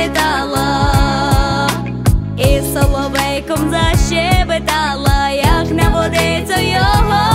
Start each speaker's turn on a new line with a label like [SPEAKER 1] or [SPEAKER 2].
[SPEAKER 1] літала, і соловейком защебетала, як на водицю його.